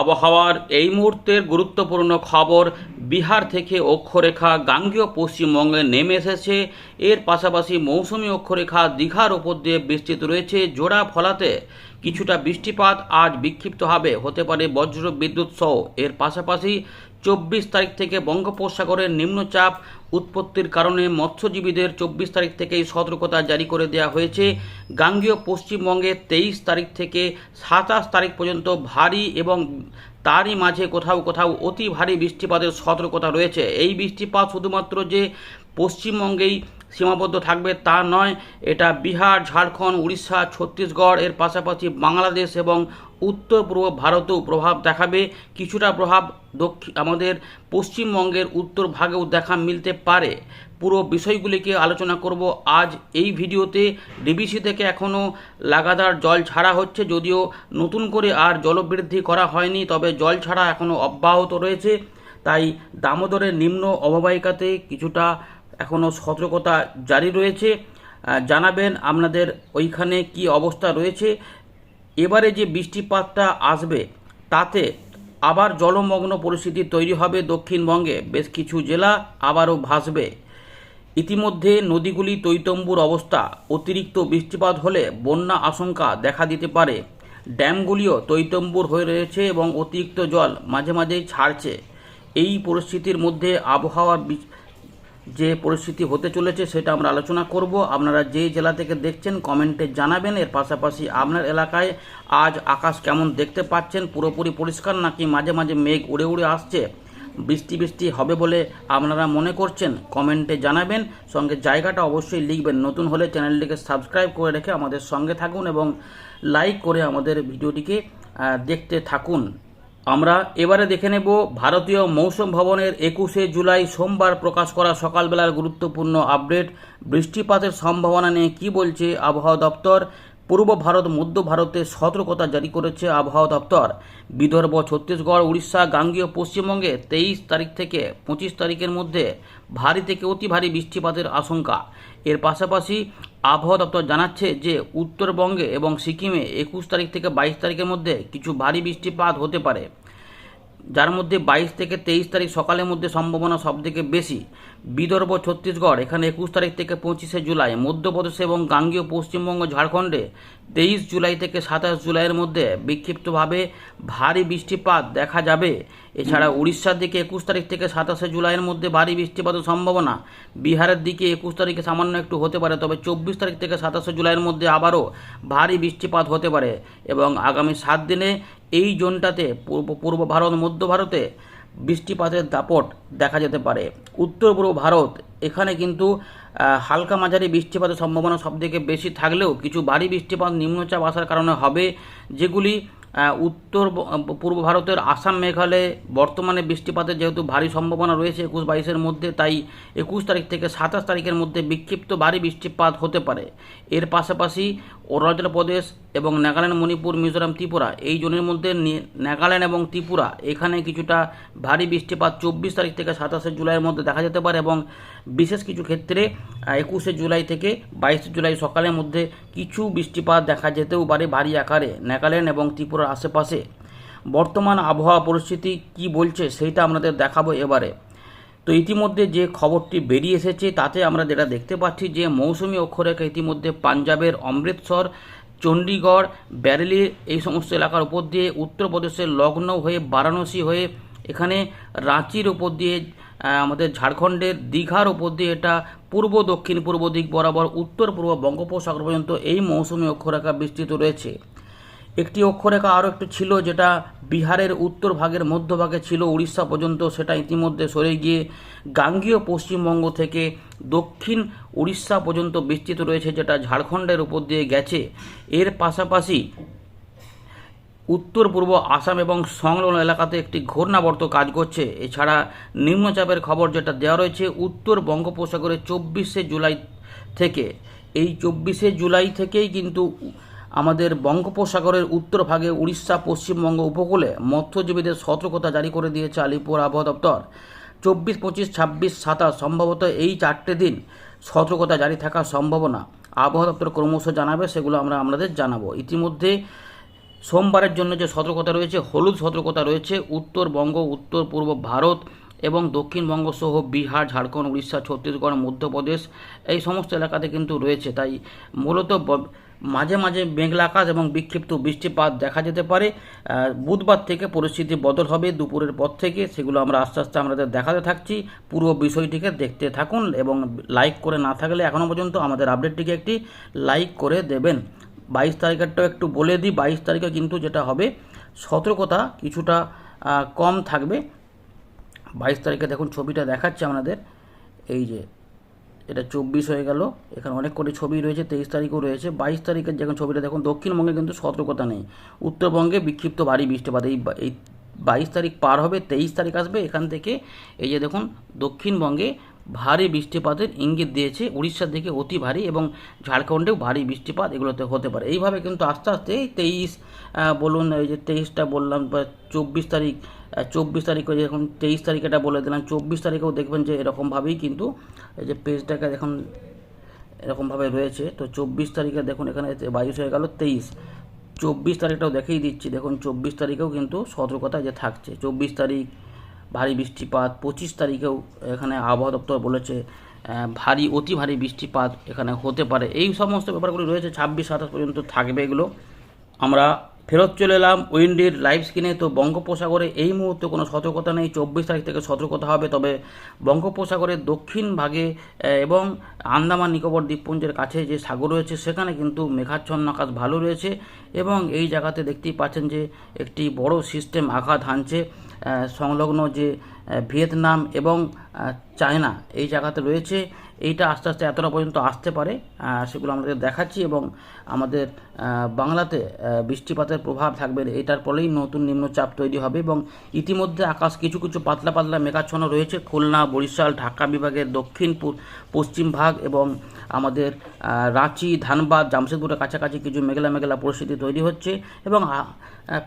আবহাওয়ার এই মুহূর্তের গুরুত্বপূর্ণ খবর, বিহার থেকে অক্ষরেখা গাঙ্গীয় পশ্চিমবঙ্গে নেমে এসেছে। এর পাশাপাশি মৌসুমি অক্ষরেখা দীঘার ওপর দিয়ে বিস্তৃত রয়েছে জোড়া ফলাতে। কিছুটা বৃষ্টিপাত আজ বিক্ষিপ্ত হবে, হতে পারে বজ্র বিদ্যুৎ সহ। এর পাশাপাশি চব্বিশ তারিখ থেকে বঙ্গোপসাগরের নিম্নচাপ উৎপত্তির কারণে মৎস্যজীবীদের চব্বিশ তারিখ থেকেই সতর্কতা জারি করে দেওয়া হয়েছে। গাঙ্গীয় পশ্চিমবঙ্গে তেইশ তারিখ থেকে সাতাশ তারিখ পর্যন্ত ভারী এবং তারই মাঝে কোথাও কোথাও অতি ভারী বৃষ্টিপাতের সতর্কতা রয়েছে। এই বৃষ্টিপাত শুধুমাত্র যে পশ্চিমবঙ্গেই সীমাবদ্ধ থাকবে তা নয়, এটা বিহার, ঝাড়খণ্ড, উড়িষ্যা, ছত্তিশগড়, এর পাশাপাশি বাংলাদেশ এবং উত্তর পূর্ব ভারতেও প্রভাব দেখাবে। কিছুটা প্রভাব দক্ষিণ আমাদের পশ্চিমবঙ্গের উত্তর ভাগেও দেখা মিলতে পারে। পুরো বিষয়গুলিকে আলোচনা করব আজ এই ভিডিওতে। ডিবিসি থেকে এখনও লাগাতার জল ছাড়া হচ্ছে, যদিও নতুন করে আর জলবৃদ্ধি করা হয়নি, তবে জল ছাড়া এখনও অব্যাহত রয়েছে। তাই দামোদরের নিম্ন অববাহিকাতে কিছুটা এখনও সতর্কতা জারি রয়েছে। জানাবেন আপনাদের ওইখানে কি অবস্থা রয়েছে। এবারে যে বৃষ্টিপাতটা আসবে, তাতে আবার জলমগ্ন পরিস্থিতি তৈরি হবে দক্ষিণবঙ্গে। বেশ কিছু জেলা আবারও ভাসবে। ইতিমধ্যে নদীগুলি তৈতম্বুর অবস্থা। অতিরিক্ত বৃষ্টিপাত হলে বন্যা আশঙ্কা দেখা দিতে পারে। ড্যামগুলিও তৈতম্বুর হয়ে রয়েছে এবং অতিরিক্ত জল মাঝে মাঝেই ছাড়ছে। এই পরিস্থিতির মধ্যে আবহাওয়ার বি- যে পরিস্থিতি হতে চলেছে সেটা আমরা আলোচনা করব। আপনারা যে জেলা থেকে দেখছেন, কমেন্টে জানাবেন। এর পাশাপাশি আপনার এলাকায় আজ আকাশ কেমন দেখতে পাচ্ছেন? পুরোপুরি পরিষ্কার নাকি মাঝে মাঝে মেঘ উড়ে উড়ে আসছে? বৃষ্টি বৃষ্টি হবে বলে আপনারা মনে করছেন? কমেন্টে জানাবেন। সঙ্গে জায়গাটা অবশ্যই লিখবেন। নতুন হলে চ্যানেলটিকে সাবস্ক্রাইব করে রেখে আমাদের সঙ্গে থাকুন এবং লাইক করে আমাদের ভিডিওটিকে দেখতে থাকুন। আমরা এবারে দেখে নেব ভারতীয় মৌসুম ভবনের একুশে জুলাই সোমবার প্রকাশ করা সকালবেলার গুরুত্বপূর্ণ আপডেট। বৃষ্টিপাতের সম্ভাবনা নিয়ে কী বলছে আবহাওয়া দপ্তর? পূর্ব ভারত, মধ্য ভারতে সতর্কতা জারি করেছে আবহাওয়া দপ্তর। বিদর্ভ, ছত্তিশগড়, উড়িষ্যা, গাঙ্গীয়, পশ্চিমবঙ্গে তেইশ তারিখ থেকে পঁচিশ তারিখের মধ্যে ভারী থেকে অতি ভারী বৃষ্টিপাতের আশঙ্কা। এর পাশাপাশি আবহাওয়া দপ্তর জানাচ্ছে যে উত্তরবঙ্গে এবং সিকিমে একুশ তারিখ থেকে বাইশ তারিখের মধ্যে কিছু ভারী বৃষ্টিপাত হতে পারে। যার মধ্যে বাইশ থেকে তেইশ তারিখ সকালের মধ্যে সম্ভাবনা সবথেকে বেশি। বিদর্ভ, ছত্তিশগড়, এখানে একুশ তারিখ থেকে পঁচিশে জুলাই, মধ্যপ্রদেশ এবং গাঙ্গীয় পশ্চিমবঙ্গ, ঝাড়খণ্ডে তেইশ জুলাই থেকে সাতাশ জুলাইয়ের মধ্যে বিক্ষিপ্তভাবে ভারী বৃষ্টিপাত দেখা যাবে। এছাড়া উড়িষ্যার দিকে একুশ তারিখ থেকে সাতাশে জুলাইয়ের মধ্যে ভারী বৃষ্টিপাতের সম্ভাবনা। বিহারের দিকে একুশ তারিখে সামান্য একটু হতে পারে, তবে চব্বিশ তারিখ থেকে সাতাশে জুলাইয়ের মধ্যে আবারও ভারী বৃষ্টিপাত হতে পারে এবং আগামী সাত দিনে এই জোনটাতে পূর্ব পূর্ব ভারত, মধ্য ভারতে বৃষ্টিপাতের দাপট দেখা যেতে পারে। উত্তর পূর্ব ভারত, এখানে কিন্তু হালকা মাঝারি বৃষ্টিপাতের সম্ভাবনা সবথেকে বেশি থাকলেও কিছু ভারী বৃষ্টিপাত নিম্নচাপ আসার কারণে হবে, যেগুলি উত্তর পূর্ব ভারতের আসাম, মেঘালয়ে, বর্তমানে বৃষ্টিপাতের যেহেতু ভারী সম্ভাবনা রয়েছে একুশ বাইশের মধ্যে, তাই একুশ তারিখ থেকে সাতাশ তারিখের মধ্যে বিক্ষিপ্ত ভারী বৃষ্টিপাত হতে পারে। এর পাশাপাশি অরুণাচল প্রদেশ এবং নাগাল্যান্ড, মণিপুর, মিজোরাম, ত্রিপুরা এই জোনের মধ্যে নাগাল্যান্ড এবং ত্রিপুরা এখানে কিছুটা ভারী বৃষ্টিপাত চব্বিশ তারিখ থেকে সাতাশে জুলাইয়ের মধ্যে দেখা যেতে পারে এবং বিশেষ কিছু ক্ষেত্রে একুশে জুলাই থেকে বাইশে জুলাই সকালের মধ্যে কিছু বৃষ্টিপাত দেখা যেতেও পারে ভারী আকারে। নাগাল্যান্ড এবং ত্রিপুরার আশেপাশে। বর্তমান আবহাওয়া পরিস্থিতি কি বলছে সেইটা আপনাদের দেখাবো এবারে। তো ইতিমধ্যে যে খবরটি বেরিয়ে এসেছে, তাতে আমরা যেটা দেখতে পাচ্ছি যে মৌসুমি অক্ষরেখা ইতিমধ্যে পাঞ্জাবের অমৃতসর, চণ্ডীগড়, ব্যারেলি এই সমস্ত এলাকার উপর দিয়ে, উত্তরপ্রদেশের লখনৌ হয়ে, বারাণসী হয়ে, এখানে রাঁচির উপর দিয়ে আমাদের ঝাড়খণ্ডের দীঘার উপর দিয়ে এটা পূর্ব, দক্ষিণ, পূর্ব দিক বরাবর, উত্তর, পূর্ব বঙ্গোপসাগর পর্যন্ত এই মৌসুমি অক্ষরেখা বিস্তৃত রয়েছে। একটি অক্ষরেখা আরও একটু ছিল যেটা বিহারের উত্তর ভাগের মধ্যভাগে ছিল, উড়িষ্যা পর্যন্ত সেটা ইতিমধ্যে সরে গিয়ে গাঙ্গীয় পশ্চিমবঙ্গ থেকে দক্ষিণ উড়িষ্যা পর্যন্ত বিস্তৃত রয়েছে, যেটা ঝাড়খণ্ডের উপর দিয়ে গেছে। এর পাশাপাশি উত্তর পূর্ব আসাম এবং সংলগ্ন এলাকাতে একটি ঘূর্ণাবর্ত কাজ করছে। এছাড়া নিম্নচাপের খবর যেটা দেওয়া রয়েছে, উত্তর বঙ্গোপসাগরে চব্বিশে জুলাই থেকে, এই চব্বিশে জুলাই থেকেই কিন্তু আমাদের বঙ্গোপসাগরের উত্তর ভাগে উড়িষ্যা, পশ্চিমবঙ্গ উপকূলে মৎস্যজীবীদের সতর্কতা জারি করে দিয়েছে আলিপুর আবহাওয়া দপ্তর। চব্বিশ, পঁচিশ, ছাব্বিশ, সাতাশ, সম্ভবত এই চারটে দিন সতর্কতা জারি থাকার সম্ভাবনা আবহাওয়া দপ্তর ক্রমশ জানাবে, সেগুলো আমরা আপনাদের জানাব। ইতিমধ্যে সোমবারের জন্য যে সতর্কতা রয়েছে, হলুদ সতর্কতা রয়েছে, উত্তরবঙ্গ উত্তর পূর্ব ভারত এবং দক্ষিণবঙ্গ সহ বিহার, ঝাড়খণ্ড, উড়িষ্যা, ছত্তিশগড়, মধ্যপ্রদেশ এই সমস্ত এলাকাতে কিন্তু রয়েছে। তাই মূলত মাঝে মাঝে মেঘলা আকাশ এবং বিক্ষিপ্ত বৃষ্টিপাত দেখা যেতে পারে। বুধবার থেকে পরিস্থিতি বদল হবে দুপুরের পর থেকে, সেগুলো আমরা আস্তে আস্তে আমাদের দেখাতে থাকছি। পুরো বিষয়টিকে দেখতে থাকুন এবং লাইক করে না থাকলে এখনও পর্যন্ত আমাদের আপডেটটিকে একটি লাইক করে দেবেন। বাইশ তারিখেরটাও একটু বলে দিই, বাইশ তারিখে কিন্তু যেটা হবে, সতর্কতা কিছুটা কম থাকবে। বাইশ তারিখে দেখুন ছবিটা দেখাচ্ছে আমাদের এই যে এটা চব্বিশ হয়ে গেল। এখানে অনেক কটি ছবি রয়েছে, তেইশ তারিখও রয়েছে। বাইশ তারিখের যখন ছবিটা, দেখুন, দক্ষিণবঙ্গে কিন্তু সতর্কতা নেই। উত্তরবঙ্গে বিক্ষিপ্ত ভারী বৃষ্টিপাত। এই এই বাইশ তারিখ পার হবে, তেইশ তারিখ আসবে। এখান থেকে এই যে দেখুন, দক্ষিণবঙ্গে ভারী বৃষ্টিপাতের ইঙ্গিত দিয়েছে উড়িষ্যার দিকে অতি ভারী এবং ঝাড়খণ্ডেও ভারী বৃষ্টিপাত এগুলোতে হতে পারে। এইভাবে কিন্তু আস্তে আস্তে তেইশ বলুন, এই যে তেইশটা বললাম, বা চব্বিশ তারিখ চব্বিশ তারিখে যখন তেইশ তারিখ এটা বলে দিলাম, চব্বিশ তারিখেও দেখবেন যে এরকমভাবেই কিন্তু এই যে পেজটাকে এখন এরকমভাবে রয়েছে। তো চব্বিশ তারিখে দেখুন এখানে বাইশ হয়ে গেল তেইশ। চব্বিশ তারিখটাও দেখেই দিচ্ছি, দেখুন চব্বিশ তারিখেও কিন্তু সতর্কতা যে থাকছে। চব্বিশ তারিখ ভারী বৃষ্টিপাত। পঁচিশ তারিখেও এখানে আবহাওয়া দপ্তর বলেছে ভারী, অতি ভারী বৃষ্টিপাত এখানে হতে পারে। এই সমস্ত ব্যাপারগুলি রয়েছে, ছাব্বিশ, সাতাশ পর্যন্ত থাকবে এগুলো। আমরা ফেরত চলে এলাম উইন্ডির লাইভ স্ক্রিনে তো বঙ্গোপসাগরে এই মুহূর্তে কোনো সতর্কতা নেই। চব্বিশ তারিখ থেকে সতর্কতা হবে, তবে বঙ্গোপসাগরের দক্ষিণ ভাগে এবং আন্দামান, নিকোবর দ্বীপপুঞ্জের কাছে যে সাগর রয়েছে, সেখানে কিন্তু মেঘাচ্ছন্ন আকাশ ভালো রয়েছে। এবং এই জায়গাতে দেখতেই পাচ্ছেন যে একটি বড় সিস্টেম আঘাত হানছে। সংলগ্ন যে ভিয়েতনাম এবং চায়না এই জায়গাতে রয়েছে, এইটা আস্তে আস্তে এতটা পর্যন্ত আসতে পারে সেগুলো আমাদের দেখাচ্ছি এবং আমাদের বাংলাতে বৃষ্টিপাতের প্রভাব থাকবে এটার ফলেই নতুন নিম্নচাপ তৈরি হবে এবং ইতিমধ্যে আকাশ কিছু কিছু পাতলা পাতলা মেঘাচ্ছন্ন রয়েছে, খুলনা, বরিশাল, ঢাকা বিভাগের দক্ষিণ পশ্চিম ভাগ এবং আমাদের রাঁচি, ধানবাদ, জামশেদপুরের কাছাকাছি কিছু মেঘলা মেঘলা পরিস্থিতি তৈরি হচ্ছে এবং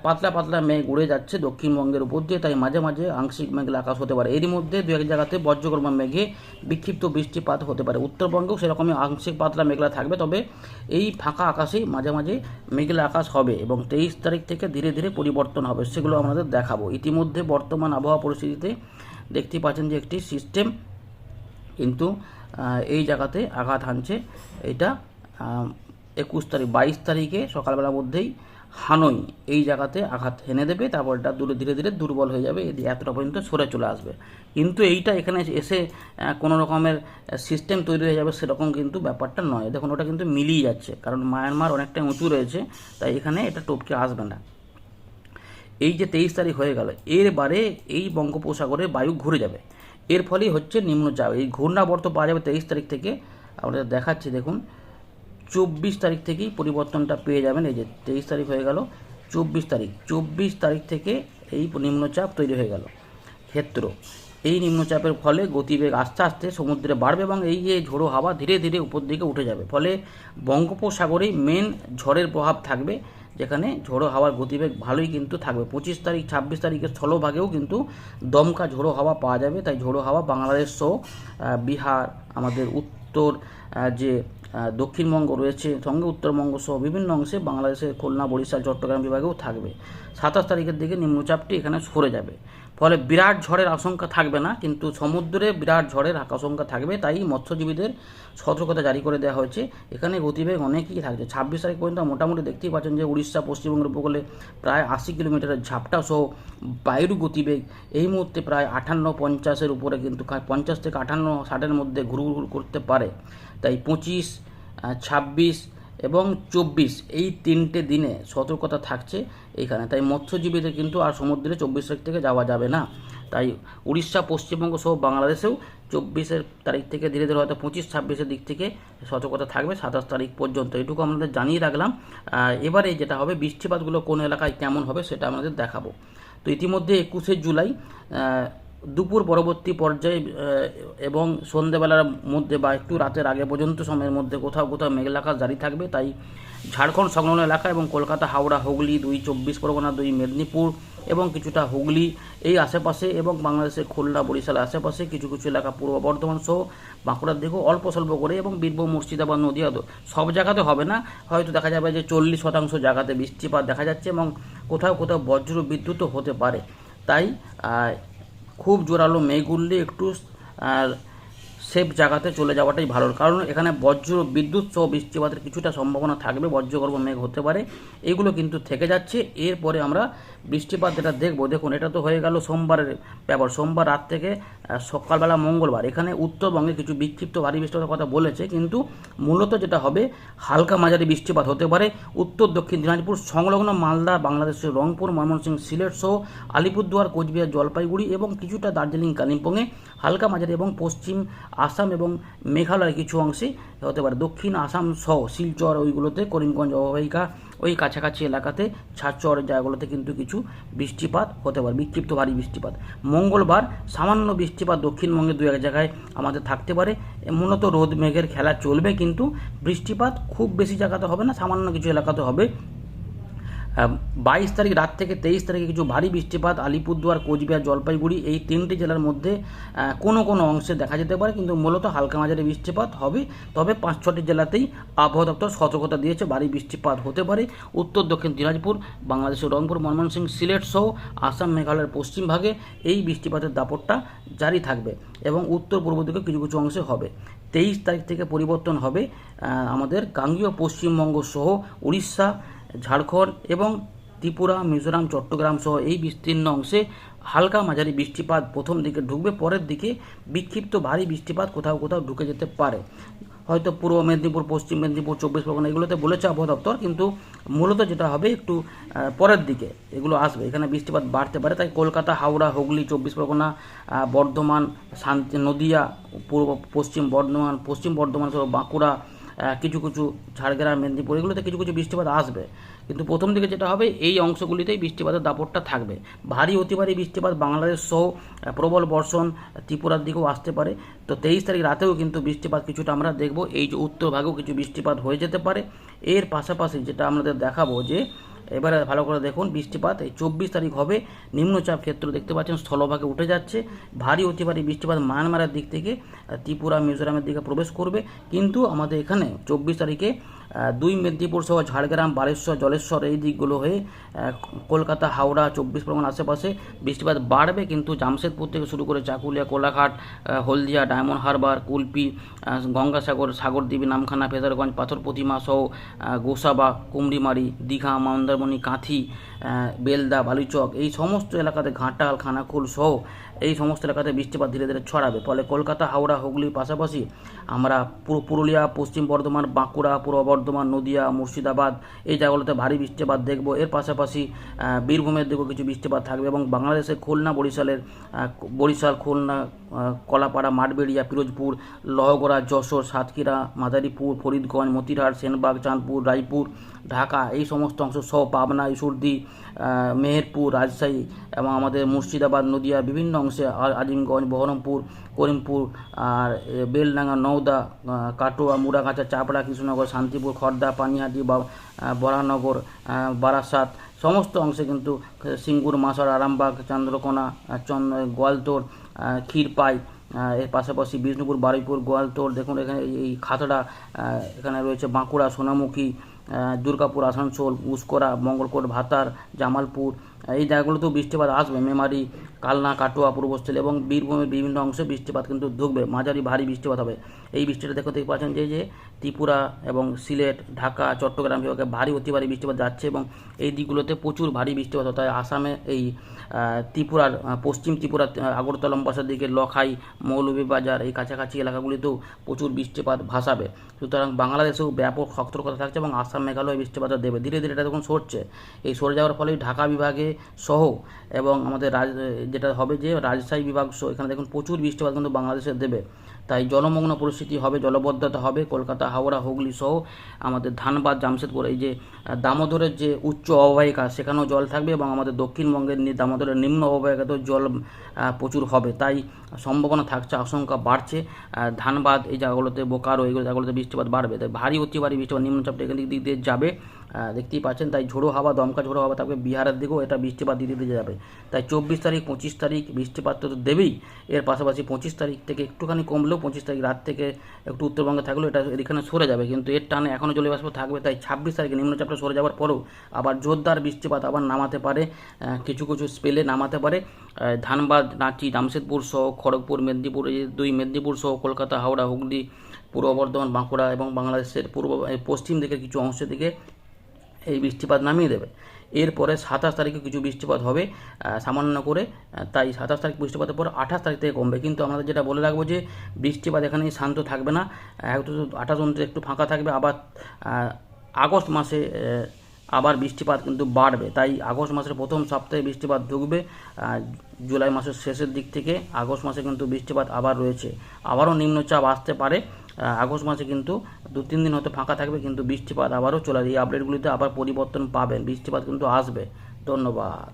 পাতলা পাতলা মেঘ উড়ে যাচ্ছে দক্ষিণবঙ্গের উপর দিয়ে, তাই মাঝে মাঝে আংশিক মেঘলা আকাশ হতে পারে। এরই মধ্যে দু এক জায়গাতে বজ্রকর্মা মেঘে বিক্ষিপ্ত বৃষ্টিপাত হতে পারে। উত্তরবঙ্গেও সেরকমই আংশিক পাতলা মেঘলা থাকবে, তবে এই ফাঁকা আকাশেই মাঝে মাঝে মেঘলা আকাশ হবে এবং তেইশ তারিখ থেকে ধীরে ধীরে পরিবর্তন হবে, সেগুলো আমাদের দেখাবো। ইতিমধ্যে বর্তমান আবহাওয়া পরিস্থিতিতে দেখতেই পাচ্ছেন যে একটি সিস্টেম, কিন্তু এই জায়গাতে আঘাত হানছে। এটা একুশ তারিখ, বাইশ তারিখে সকালবেলার মধ্যেই হানই, এই জায়গাতে আঘাত হেনে দেবে তারপর এটা দূরে ধীরে ধীরে দুর্বল হয়ে যাবে এদি- এতটা পর্যন্ত সরে চলে আসবে। কিন্তু এইটা এখানে এসে কোনো রকমের সিস্টেম তৈরি হয়ে যাবে সেরকম কিন্তু ব্যাপারটা নয়। দেখুন, ওটা কিন্তু মিলিয়ে যাচ্ছে, কারণ মায়ানমার অনেকটা উঁচু রয়েছে, তাই এখানে এটা টপকে আসবে না। এই যে তেইশ তারিখ হয়ে গেল এর বারে এই বঙ্গোপসাগরে বায়ু ঘুরে যাবে। এর ফলেই হচ্ছে নিম্নচাপ। এই ঘূর্ণাবর্ত পাওয়া যাবে তেইশ তারিখ থেকে। আমরা দেখাচ্ছি, দেখুন। চব্বিশ তারিখ থেকেই পরিবর্তনটা পেয়ে যাবেন। এই যে তেইশ তারিখ হয়ে গেল, চব্বিশ তারিখ। চব্বিশ তারিখ থেকে এই নিম্নচাপ তৈরি হয়ে গেল। ক্ষেত্র। এই নিম্নচাপের ফলে গতিবেগ আস্তে আস্তে সমুদ্রে বাড়বে এবং এই যে ঝোড়ো হাওয়া ধীরে ধীরে উপর দিকে উঠে যাবে। ফলে বঙ্গোপসাগরেই মেন ঝড়ের প্রভাব থাকবে, যেখানে ঝোড়ো হাওয়ার গতিবেগ ভালোই কিন্তু থাকবে। পঁচিশ তারিখ, ছাব্বিশ তারিখের স্থলভাগেও কিন্তু দমকা ঝোড়ো হাওয়া পাওয়া যাবে। তাই ঝোড়ো হাওয়া বাংলাদেশ সহ বিহার, আমাদের উত্তর যে দক্ষিণবঙ্গ রয়েছে, সঙ্গে উত্তরবঙ্গ সহ বিভিন্ন অংশে বাংলাদেশের খুলনা, বরিশাল, চট্টগ্রাম বিভাগেও থাকবে। সাতাশ তারিখের দিকে নিম্নচাপটি এখানে সরে যাবে। ফলে বিরাট ঝড়ের আশঙ্কা থাকবে না, কিন্তু সমুদ্রে বিরাট ঝড়ের আশঙ্কা থাকবে, তাই মৎস্যজীবীদের সতর্কতা জারি করে দেওয়া হয়েছে। এখানে গতিবেগ অনেকই থাকছে। ছাব্বিশ তারিখ পর্যন্ত মোটামুটি দেখতেই পাচ্ছেন যে উড়িষ্যা, পশ্চিমবঙ্গের উপকূলে প্রায় আশি কিলোমিটারের ঝাপটা সহ বায়ুর গতিবেগ এই মুহূর্তে প্রায় আটান্ন পঞ্চাশের উপরে কিন্তু পঞ্চাশ থেকে আটান্ন ষাটের মধ্যে ঘুরু করতে পারে। তাই পঁচিশ ছাব্বিশ এবং চব্বিশ, এই তিনটে দিনে সতর্কতা থাকছে এইখানে। তাই মৎস্যজীবীদের কিন্তু আর সমুদ্রে চব্বিশ তারিখ থেকে যাওয়া যাবে না। তাই উড়িষ্যা, পশ্চিমবঙ্গ সহ বাংলাদেশেও চব্বিশের তারিখ থেকে ধীরে ধীরে হয়তো পঁচিশ, ছাব্বিশের দিক থেকে সতর্কতা থাকবে সাতাশ তারিখ পর্যন্ত। এটুকু আমাদের জানিয়ে রাখলাম। এবারে যেটা হবে, বৃষ্টিপাতগুলো কোন এলাকায় কেমন হবে সেটা আমাদের দেখাবো। তো ইতিমধ্যে একুশে জুলাই দুপুর পরবর্তী পর্যায়ে এবং সন্ধেবেলার মধ্যে বা একটু রাতের আগে পর্যন্ত সময়ের মধ্যে কোথাও কোথাও মেঘলা আকাশ জারি থাকবে। তাই ঝাড়খণ্ড সংলগ্ন এলাকা এবং কলকাতা, হাওড়া, হুগলি, দুই চব্বিশ পরগনা, দুই মেদিনীপুর এবং কিছুটা হুগলি এই আশেপাশে এবং বাংলাদেশের খুলনা বরিশাল আশেপাশে কিছু কিছু এলাকা পূর্ব বর্ধমান সহ বাঁকুড়ার দিকেও অল্প স্বল্প করে এবং বীরভূম, মুর্শিদাবাদ, নদীয়া সব জায়গাতে হবে না। হয়তো দেখা যাবে যে চল্লিশ শতাংশ জায়গাতে বৃষ্টিপাত দেখা যাচ্ছে এবং কোথাও কোথাও বজ্র বিদ্যুৎও হতে পারে। তাই খুব জোরালো মেঘ উঠলে একটু আর সেফ জায়গাতে চলে যাওয়াটাই ভালো। কারণ এখানে বজ্র, বিদ্যুৎ সহ বৃষ্টিপাতের কিছুটা সম্ভাবনা থাকবে, বজ্রগর্ভ মেঘ হতে পারে। এগুলো কিন্তু থেকে যাচ্ছে। এরপরে আমরা বৃষ্টিপাত যেটা দেখব, দেখুন, এটা তো হয়ে গেল সোমবারের ব্যাপার। সোমবার রাত থেকে সকালবেলা মঙ্গলবার। এখানে উত্তরবঙ্গে কিছু বিক্ষিপ্ত ভারী বৃষ্টিপাতের কথা বলেছে, কিন্তু মূলত যেটা হবে, হালকা মাঝারি বৃষ্টিপাত হতে পারে। উত্তর, দক্ষিণ দিনাজপুর, সংলগ্ন মালদা, বাংলাদেশের রংপুর, ময়মনসিংহ, সিলেট সহ আলিপুরদুয়ার, কোচবিহার, জলপাইগুড়ি এবং কিছুটা দার্জিলিং, কালিম্পংয়ে হালকা মাঝারি এবং পশ্চিম আসাম এবং মেঘালয়ের কিছু অংশে হতে পারে। দক্ষিণ আসাম সহ শিলচর ওইগুলোতে, করিমগঞ্জ অববাহিকা ওই কাছাকাছি এলাকাতে ছাড়চর জায়গাগুলোতে কিন্তু কিছু বৃষ্টিপাত হতে পারে, বিক্ষিপ্ত ভারী বৃষ্টিপাত। মঙ্গলবার সামান্য বৃষ্টিপাত দক্ষিণবঙ্গে দু এক জায়গায় আমাদের থাকতে পারে। মূলত রোদ মেঘের খেলা চলবে, কিন্তু বৃষ্টিপাত খুব বেশি জায়গাতে হবে না, সামান্য কিছু এলাকাতে হবে। বাইশ তারিখ রাত থেকে তেইশ তারিখে কিছু ভারী বৃষ্টিপাত, আলিপুরদুয়ার, কোচবিহার, জলপাইগুড়ি এই তিনটি জেলার মধ্যে কোনো কোনো অংশে দেখা যেতে পারে, কিন্তু মূলত হালকা মাঝারি বৃষ্টিপাত হবে। তবে পাঁচ ছটি জেলাতেই আবহাওয়া দপ্তর সতর্কতা দিয়েছে, ভারী বৃষ্টিপাত হতে পারে। উত্তর, দক্ষিণ দিনাজপুর বাংলাদেশের রংপুর, ময়মনসিংহ, সিলেট সহ আসাম, মেঘালয়ের পশ্চিম ভাগে এই বৃষ্টিপাতের দাপটটা জারি থাকবে এবং উত্তর পূর্ব দিকে কিছু কিছু অংশে হবে। তেইশ তারিখ থেকে পরিবর্তন হবে আমাদের গাঙ্গীয় পশ্চিমবঙ্গ সহ উড়িষ্যা ঝাড়খণ্ড এবং ত্রিপুরা, মিজোরাম, চট্টগ্রাম সহ এই বিস্তীর্ণ অংশে হালকা মাঝারি বৃষ্টিপাত প্রথম দিকে ঢুকবে, পরের দিকে বিক্ষিপ্ত ভারী বৃষ্টিপাত কোথাও কোথাও ঢুকে যেতে পারে। হয়তো পূর্ব মেদিনীপুর, পশ্চিম মেদিনীপুর, চব্বিশ পরগনা এগুলোতে বলেছে আবহাওয়া দপ্তর, কিন্তু মূলত যেটা হবে একটু পরের দিকে এগুলো আসবে। এখানে বৃষ্টিপাত বাড়তে পারে, তাই কলকাতা, হাওড়া, হুগলি, চব্বিশ পরগনা বর্ধমান, শান্তি, নদিয়া, পূর্ব, পশ্চিম বর্ধমান পশ্চিম বর্ধমান সহ বাঁকুড়া কিছু কিছু ঝাড়গ্রাম, মেদিনীপুর, এগুলোতে কিছু কিছু বৃষ্টিপাত আসবে। কিন্তু প্রথম দিকে যেটা হবে, এই অংশগুলিতেই বৃষ্টিপাতের দাপটটা থাকবে। ভারী, অতি ভারী বৃষ্টিপাত বাংলাদেশ সহ প্রবল বর্ষণ ত্রিপুরার দিকেও আসতে পারে। তো তেইশ তারিখ রাতেও কিন্তু বৃষ্টিপাত কিছুটা আমরা দেখব। এই যে উত্তর ভাগেও কিছু বৃষ্টিপাত হয়ে যেতে পারে। এর পাশাপাশি যেটা আমাদের দেখাবো যে এবারে ভালো করে দেখুন, বৃষ্টিপাত, এই চব্বিশ তারিখ হবে, নিম্নচাপ ক্ষেত্র দেখতে পাচ্ছেন, স্থলভাগে উঠে যাচ্ছে, ভারী অতি ভারী বৃষ্টিপাত মায়ানমারের দিক থেকে ত্রিপুরা, মিজোরামের দিকে প্রবেশ করবে, কিন্তু আমাদের এখানে চব্বিশ তারিখে দুই মেদিনীপুর সহ ঝাড়গ্রাম, বালেশ্বর, জলেশ্বর এই দিকগুলো হয়ে কলকাতা, হাওড়া, চব্বিশ পরগনা আশেপাশে বৃষ্টিপাত বাড়বে, কিন্তু জামশেদপুর থেকে শুরু করে চাকুলিয়া, কোলাঘাট হলদিয়া, ডায়মন্ড হারবার, কুলপি গঙ্গাসাগর, সাগরদ্বীপী, নামখানা ফেজারগঞ্জ পাথর প্রতিমা সহ গোসাবা, কুমড়িমারি, দীঘা মন্দারমণি কাঁথি বেলদা বালিচক এই সমস্ত এলাকাতে ঘাটাল খানাকুল সহ এই সমস্ত এলাকাতে বৃষ্টিপাত ধীরে ধীরে ছড়াবে। ফলে কলকাতা, হাওড়া, হুগলির পাশাপাশি আমরা পুরো পুরুলিয়া, পশ্চিম বর্ধমান, বাঁকুড়া, পূর্ব বর্ধমান, নদিয়া, মুর্শিদাবাদ এই জায়গাগুলোতে ভারী বৃষ্টিপাত দেখব। এর পাশাপাশি বীরভূমের দিকেও কিছু বৃষ্টিপাত থাকবে এবং বাংলাদেশের খুলনা, বরিশালের বরিশাল, খুলনা কলাপাড়া, মাঠবেড়িয়া, পিরোজপুর, লহগড়া, যশোর, সাতক্ষীরা, মাদারীপুর, ফরিদগঞ্জ, মতিরহাট, সেনবাগ, চাঁদপুর, রায়পুর, ঢাকা এই সমস্ত অংশ সহ পাবনা ইসুর্দি মেহেরপুর রাজশাহী এবং আমাদের মুর্শিদাবাদ নদিয়া বিভিন্ন অংশে আজিমগঞ্জ বহরমপুর করিমপুর আর বেলডাঙ্গা নওদা কাটোয়া মুড়াগাছা চাপড়া কৃষ্ণনগর শান্তিপুর খড়দা পানিহাটি বা বরানগর বারাসাত সমস্ত অংশে কিন্তু সিঙ্গুর মাসার আরামবাগ চন্দ্রকোনা আহ, চন্দ গোয়ালতোড় ক্ষীরপাই এর পাশাপাশি বিষ্ণুপুর বারুইপুর গোয়ালতোড় দেখুন এখানে এই- খাতড়া এখানে রয়েছে বাঁকুড়া সোনামুখী দুর্গাপুর আসানসোল উস্করা মঙ্গলকোট ভাতার জামালপুর এই জায়গাগুলোতেও বৃষ্টিপাত আসবে মেমারি কালনা কাটোয়া পূর্বস্থলী এবং বীরভূমের বিভিন্ন অংশে বৃষ্টিপাত কিন্তু ঢুকবে মাঝারি ভারী বৃষ্টিপাত হবে। এই বৃষ্টিটা দেখো দেখতে পাচ্ছেন যে যে ত্রিপুরা এবং সিলেট ঢাকা চট্টগ্রাম বিভাগে ভারী অতি ভারী বৃষ্টিপাত যাচ্ছে এবং এই দিকগুলোতে প্রচুর ভারী বৃষ্টিপাত হয়। আসামে এই ত্রিপুরার পশ্চিম ত্রিপুরা আহ, আগরতলা বাসার দিকে লখাই মৌলভীবাজার এই কাছাকাছি এলাকাগুলিতেও প্রচুর বৃষ্টিপাত ভাসাবে। সুতরাং বাংলাদেশেও ব্যাপক সতর্কতা থাকছে এবং আসাম মেঘালয় বৃষ্টিপাত দেবে। ধীরে ধীরে এটা যখন সরছে এই সরে যাওয়ার ফলে ঢাকা বিভাগে সহ এবং আমাদের রাজ, যেটা হবে যে রাজশাহী বিভাগ সহ, এখানে দেখুন প্রচুর বৃষ্টিপাত কিন্তু বাংলাদেশে দেবে। তাই জলমগ্ন পরিস্থিতি হবে, জলবদ্ধতা হবে, কলকাতা, হাওড়া, হুগলি সহ আমাদের ধানবাদ, জামশেদপুর, এই যে দামোদরের যে উচ্চ অববাহিকা, সেখানেও জল থাকবে এবং আমাদের দক্ষিণবঙ্গের দামোদরের নিম্ন অববাহিকাতেও জল প্রচুর হবে। তাই সম্ভাবনা থাকছে, আশঙ্কা বাড়ছে। ধানবাদ এই জায়গাগুলোতে, বোকারো এইগুলো জায়গাগুলোতে বৃষ্টিপাত বাড়বে। তাই ভারী অতি ভারী বৃষ্টিপাত, নিম্নচাপটা এখান দিক দিয়ে যাবে। দেখতেই পাচ্ছেন। তাই ঝোড়ো হাওয়া, দমকা ঝোড়ো হাওয়া থাকবে বিহারের দিকেও এটা বৃষ্টিপাত দিতে দিতে যাবে। তাই চব্বিশ তারিখ, পঁচিশ তারিখ বৃষ্টিপাত তো দেবেই। এর পাশাপাশি পঁচিশ তারিখ থেকে একটুখানি কমলেও পঁচিশ তারিখ রাত থেকে একটু উত্তরবঙ্গে থাকলেও এটা এখানে সরে যাবে। কিন্তু এর টানে এখনও জলীয়বাষ্প থাকবে। তাই ছাব্বিশ তারিখে নিম্নচাপটা সরে যাওয়ার পরেও আবার জোরদার বৃষ্টিপাত আবার নামাতে পারে। কিছু কিছু স্পেলে নামাতে পারে। ধানবাদ, রাঁচি, জামশেদপুর সহ খড়গপুর, মেদিনীপুর, এই দুই মেদিনীপুর সহ কলকাতা, হাওড়া, হুগলি, পূর্ব বর্ধমান, বাঁকুড়া এবং বাংলাদেশের পূর্ব পশ্চিম দিকের কিছু অংশ থেকে এই বৃষ্টিপাত নামিয়ে দেবে। এরপরে সাতাশ তারিখে কিছু বৃষ্টিপাত হবে সামান্য করে তাই সাতাশ তারিখ বৃষ্টিপাতের পর আঠাশ তারিখ থেকে কমবে। কিন্তু আমাদের যেটা বলে রাখব যে, বৃষ্টিপাত এখানেই শান্ত থাকবে না। একটু আঠাশ উনত্রিশ একটু ফাঁকা থাকবে, আবার আগস্ট মাসে আবার বৃষ্টিপাত কিন্তু বাড়বে। তাই আগস্ট মাসের প্রথম সপ্তাহে বৃষ্টিপাত ঢুকবে জুলাই মাসের শেষের দিক থেকে আগস্ট মাসে কিন্তু বৃষ্টিপাত আবার রয়েছে। আবারও নিম্নচাপ আসতে পারে আগস্ট মাসে কিন্তু দু তিন দিন হয়তো ফাঁকা থাকবে, কিন্তু বৃষ্টিপাত আবারও চলে আসবে। এই আপডেটগুলিতে আবার পরিবর্তন পাবেন। বৃষ্টিপাত কিন্তু আসবে। ধন্যবাদ।